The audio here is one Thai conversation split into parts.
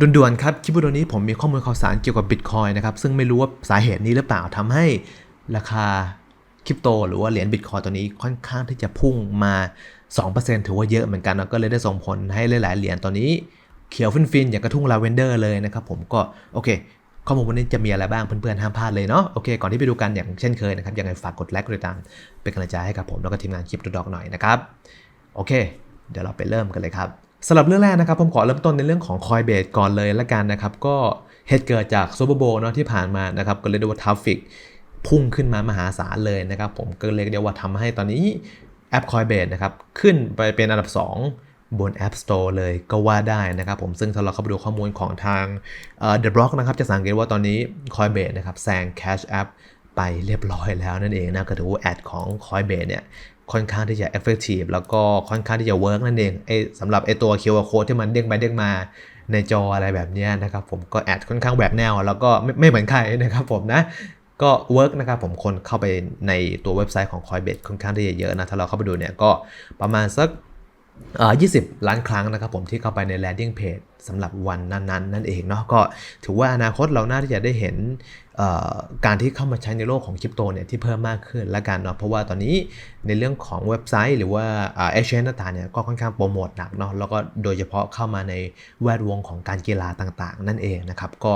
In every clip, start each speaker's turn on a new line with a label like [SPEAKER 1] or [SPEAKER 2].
[SPEAKER 1] ด่วนๆครับคลิปวิดีโอนี้ผมมีข้อมูลข่าวสารเกี่ยวกับบิตคอยนะครับซึ่งไม่รู้ว่าสาเหตุนี้หรือเปล่าทำให้ราคาคริปโต หรือว่าเหรียญบิตคอยตัวนี้ค่อนข้างที่จะพุ่งมา 2%ถือว่าเยอะเหมือนกันนะก็เลยได้ส่งผลให้หลายๆเหรียญตอนนี้เขียวฟินๆอย่างกระทุ่งลาเวนเดอร์เลยนะครับผมก็โอเคข้อมูลวันนี้จะมีอะไรบ้างเพื่อนๆห้ามพลาดเลยเนาะโอเคก่อนที่ไปดูกันอย่างเช่นเคยนะครับยังไงฝากกดไลค์กดติดตาม เป็นกำลังใจให้กับผมแล้วก็ทีมงานคลิปตัวดอกหน่อยนะครับโอเค เดี๋ยวเราไปเริ่มกันเลยครับ สำหรับเรื่องแรกนะครับผมขอเริ่มต้นในเรื่องของ Coinbase ก่อนเลยละกันนะครับ ก็เหตุเกิดจากซูเปอร์โบเนาะที่ผ่านมานะครับก็เลยกได้ว่าทราฟฟิกพุ่งขึ้นมามหาศาลเลยนะครับ ผมก็เลยกได้ว่าทำให้ตอนนี้แอป Coinbase นะครับขึ้นไปเป็นอันดับ 2 บน App Store เลยก็ว่าได้นะครับผมซึ่งถ้าเราเข้าไปดูข้อมูลของทางเอ่อ The Block นะครับจะสังเกตว่าตอนนี้ Coinbase นะครับแซง Cash App ไปเรียบร้อยแล้วนั่นเองนะก็ถือว่าแอดของ Coinbase เนี่ย ค่อนข้างที่จะ effective แล้วก็ค่อนข้างที่จะ work นั่นเองไอ้สำหรับไอ้ตัว QR code ที่มันเด้งไปเด้งมาในจออะไรแบบนี้นะครับผมก็แอดค่อนข้างแหวกแนว แล้วก็ไม่ไม่เหมือนใครนะครับผมนะก็ work นะครับผมคนเข้าไปในตัวเว็บไซต์ของ Coinbase ค่อนข้างที่จะเยอะนะ ถ้าเราเข้าไปดูเนี่ยก็ประมาณสัก 20 ล้านครั้งนะครับผมที่เข้าไปใน landing page สำหรับวันนั้นๆนั่นเองเนาะก็ถือว่าอนาคตเราน่าที่จะได้เห็นการที่เข้ามาใช้ในโลกของคริปโตเนี่ยที่เพิ่มมากขึ้นละกันเนาะเพราะว่าตอนนี้ในเรื่องของเว็บไซต์ หรือว่าเอ่อ exchange ต่างๆเนี่ยก็ค่อนข้างโปรโมทหนักเนาะแล้วก็โดยเฉพาะเข้ามาในแวดวงของการกีฬาต่างๆ นั่นเองนะครับก็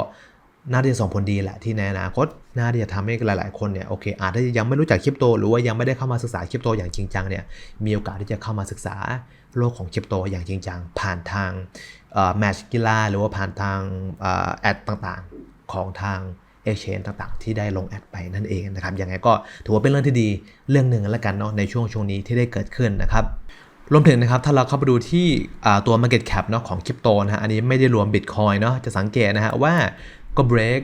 [SPEAKER 1] น่าที่จะส่งผลดีแหละที่ในอนาคตน่าที่จะทำให้หลาย ๆ คนเนี่ยโอเคอาจจะยังไม่รู้จักคริปโต หรือว่ายังไม่ได้เข้ามาศึกษาคริปโตอย่างจริงจังเนี่ยมีโอกาสที่จะเข้ามาศึกษาโลกของคริปโตอย่างจริงจังผ่านทางแมชกีฬาหรือว่าผ่านทางแอดต่างๆของทาง Exchange ต่างๆ ที่ได้ลงแอดไปนั่นเองนะครับยังไงก็ถือว่าเป็นเรื่องที่ดีเรื่องหนึ่งแล้วกันเนาะในช่วงช่วงนี้ที่ได้เกิดขึ้นนะครับรวมถึงนะครับถ้าเราเข้าไปดูที่ตัว Market Cap เนาะของคริปโตนะฮะอันนี้ไม่ได้รวม Bitcoin เนาะจะสังเกตนะฮะว่า ก็ break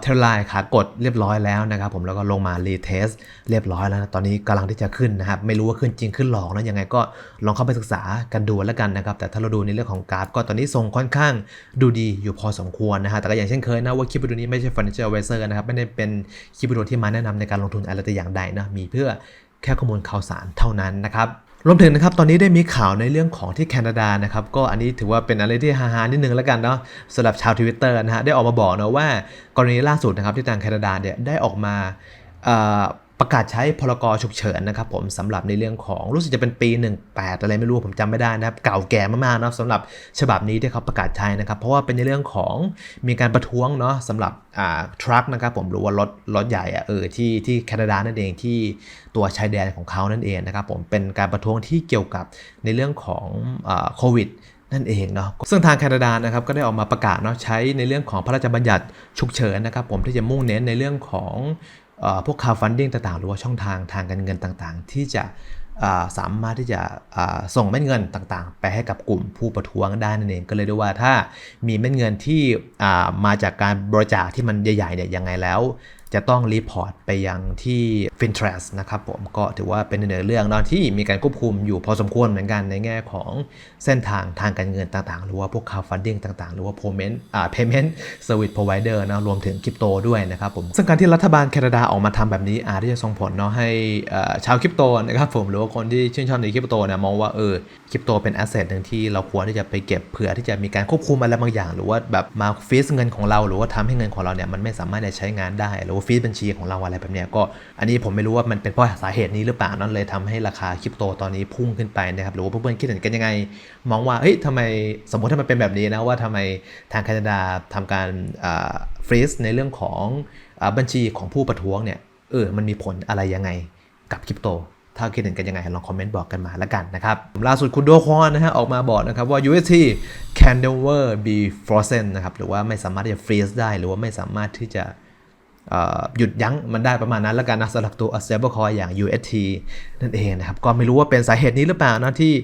[SPEAKER 1] เทลไลน์ขากดเรียบร้อยแล้วนะครับผมแล้วก็ลงมารีเทสเรียบร้อยแล้วนะตอนนี้กำลังที่จะขึ้นนะครับ ไม่รู้ว่าขึ้นจริงขึ้นหลอกนะยังไงก็ลองเข้าไปศึกษากันดูแล้วกันนะครับ แต่ถ้าเราดูในเรื่องของกราฟก็ตอนนี้ทรงค่อนข้างดูดีอยู่พอสมควรนะฮะแต่ก็อย่างเช่นเคยนะว่าคลิปวิดีโอนี้ไม่ใช่ financial advisor นะครับ ไม่ได้เป็นคลิปวิดีโอที่มาแนะนำในการลงทุนอะไรแต่อย่างใดนะมีเพื่อแค่ข้อมูลข่าวสารเท่านั้นนะครับ รวมถึงนะครับตอนนี้ได้มีข่าวในเรื่องของที่แคนาดานะครับก็อันนี้ถือว่าเป็นอะไรที่ฮาๆนิดนึงแล้วกันเนาะสำหรับชาวทวิตเตอร์นะฮะได้ออกมาบอกนะว่ากรณีล่าสุดนะครับที่ทางแคนาดาเนี่ยได้ออกมา ประกาศใช้พรกฉุกเฉินนะครับผมสำหรับในเรื่องของรู้สึกจะเป็นปี 18 อะไรไม่รู้ผมจำไม่ได้นะครับเก่าแก่มากๆนะสำหรับฉบับนี้ที่เขาประกาศใช้นะครับ เพราะว่าเป็นในเรื่องของมีการประท้วงเนาะสำหรับอ่าทรัคนะครับผมหรือว่ารถรถใหญ่อะเออที่ที่แคนาดานั่นเองที่ตัวชายแดนของเขานั่นเองนะครับผมเป็นการประท้วงที่เกี่ยวกับในเรื่องของโควิดนั่นเองเนาะซึ่งทางแคนาดานะครับก็ได้ออกมาประกาศเนาะใช้ในเรื่องของพระราชบัญญัติฉุกเฉินนะครับผมที่จะมุ่งเน้นในเรื่องของ พวกคาวฟันดิ้งต่างๆ หรือว่าช่องทางทางการเงินต่างๆ ที่จะสามารถที่จะส่งเม็ดเงินต่างๆ ไปให้กับกลุ่มผู้ประท้วงได้นั่นเองก็เลยด้ว่าถ้ามีเม็ดเงินที่มาจากการบริจาคที่มันใหญ่ๆเนี่ยยังไงแล้ว จะต้องรีพอร์ตไปยังที่ Fintrust นะครับผมก็ถือว่าเป็นเนื้อเรื่องนอนที่มีการควบคุมอยู่พอสมควรเหมือนกันในแง่ของเส้นทางทางการเงินต่างๆ หรือว่าพวก crowdfunding ต่างๆ หรือว่า payment อ่า payment service provider นะรวมถึงคริปโตด้วยนะครับผมซึ่งการที่รัฐบาลแคนาดาออกมาทำแบบนี้อาจจะส่งผลเนาะให้ชาวคริปโตนะครับผมหรือว่าคนที่ชื่นชอบในคริปโตเนี่ยมองว่าเออคริปโตเป็นแอสเซทหนึ่งที่เราควรที่จะไปเก็บเผื่อที่จะมีการควบคุมอะไรบางอย่าง หรือว่าแบบมาฟีสเงินของเรา หรือว่าทำให้เงินของเราเนี่ยมันไม่สามารถจะใช้งานได้หรือว่าฟีสบัญชีของเราอะไรแบบเนี้ยก็อันนี้ผมไม่รู้ว่ามันเป็นเพราะสาเหตุนี้หรือเปล่านั่นเลยทำให้ราคาคริปโตตอนนี้พุ่งขึ้นไปนะครับหรือว่าเพื่อนๆคิดเห็นกันยังไง มองว่าเฮ้ยทำไมสมมติถ้ามันเป็นแบบนี้นะว่าทำไมทางแคนาดาทำการฟรีซในเรื่องของบัญชีของผู้ประท้วงเนี่ยเออมันมีผลอะไรยังไงกับคริปโตถ้าคิดเห็นกันยังไง ลองคอมเมนต์บอกกันมาแล้วกันนะครับล่าสุดคุณโดคอนนะฮะออกมาบอกนะครับว่า UST can never be frozen นะครับหรือว่าไม่สามารถที่จะฟรีซได้ หรือว่าไม่สามารถที่จะ หยุดยั้งมันได้ประมาณนั้นแล้วกันนะสำหรับตัว stablecoin อย่าง UST นั่นเองนะครับก็ไม่รู้ว่าเป็นสาเหตุนี้หรือเปล่านะที่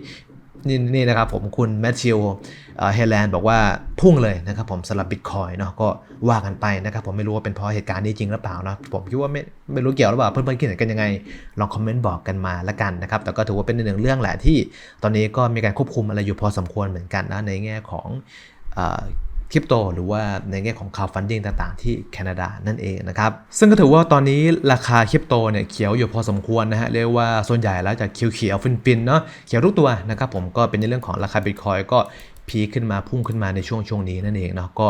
[SPEAKER 1] นี่นี่นะครับผมคุณแมทธิวเฮแลนด์บอกว่าพุ่งเลยนะครับผมสำหรับบิตคอยเนาะก็ว่ากันไปนะครับผมไม่รู้ว่าเป็นเพราะเหตุการณ์นี้จริงหรือเปล่านะผมคิดว่าไม่ไม่รู้เกี่ยวหรือเปล่าเพื่อนๆคิดเห็นกันยังไง ลองคอมเมนต์บอกกันมาละกันนะครับแต่ก็ถือว่าเป็นหนึ่งเรื่องแหละที่ ตอนนี้ก็มีการควบคุมอะไรอยู่พอสมควรเหมือนกันนะในแง่ของ คริปโตหรือว่าในแง่ของ crowdfunding ต่างๆ ที่แคนาดานั่นเองนะครับ ซึ่งก็ถือว่าตอนนี้ราคาคริปโตเนี่ยเขียวอยู่พอสมควรนะฮะเรียกว่าส่วนใหญ่แล้วจะเขียวๆฟินๆเนาะเขียวทุกตัวนะครับผมก็เป็นในเรื่องของราคาบิตคอยก็พีขึ้นมาพุ่งขึ้นมาในช่วงช่วงนี้นั่นเองเนาะก็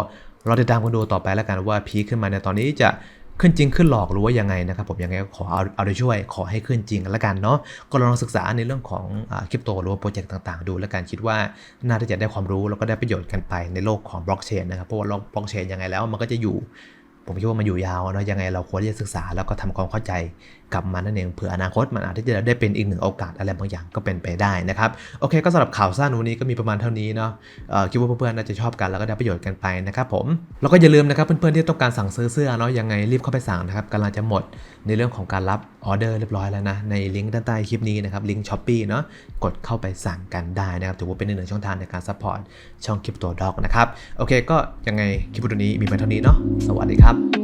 [SPEAKER 1] รอติดตามกันดูต่อไปแล้วกันว่าพีขึ้นมาในตอนนี้จะ ขึ้นจริงขึ้นหลอกหรือว่ายังไงนะครับผมยังไงก็ขอเอาเอาใจช่วยขอให้ขึ้นจริงแล้วกันเนาะก็ลองศึกษาในเรื่องของคริปโตหรือว่าโปรเจกต์ต่างๆ ดูแล้วกันคิดว่าน่าจะได้ความรู้แล้วก็ได้ประโยชน์กันไปในโลกของบล็อกเชนนะครับเพราะว่าโลกบล็อกเชนยังไงแล้วมันก็จะอยู่ ผมคิดว่ามันอยู่ยาวเนาะยังไงเราควรที่จะศึกษาแล้วก็ทำความเข้าใจกับมันนั่นเองเผื่ออนาคตมันอาจจะได้เป็นอีกหนึ่งโอกาสอะไรบางอย่างก็เป็นไปได้นะครับโอเค ก็สำหรับข่าวสั้นวันนี้ก็มีประมาณเท่านี้เนาะคิดว่าเพื่อนๆน่าจะชอบกันแล้วก็ได้ประโยชน์กันไปนะครับผมแล้วก็อย่าลืมนะครับเพื่อนๆที่ต้องการสั่งซื้อเสื้อเนาะยังไงรีบเข้าไปสั่งนะครับกำลังจะหมดในเรื่องของการรับออเดอร์เรียบร้อยแล้วนะในลิงก์ด้านใต้คลิปนี้นะครับลิงก์ช้อปปี้เนาะกดเข้าไปสั่งกันได้นะครับถือว่าเป็นหนึ่งช่องทางในการซัพพอร์ตช่องคลิปตัวดอกนะครับโอเค ก็ยังไงคลิปวิดีโอนี้มีเพียงเท่านี้เนาะสวัสดีครับ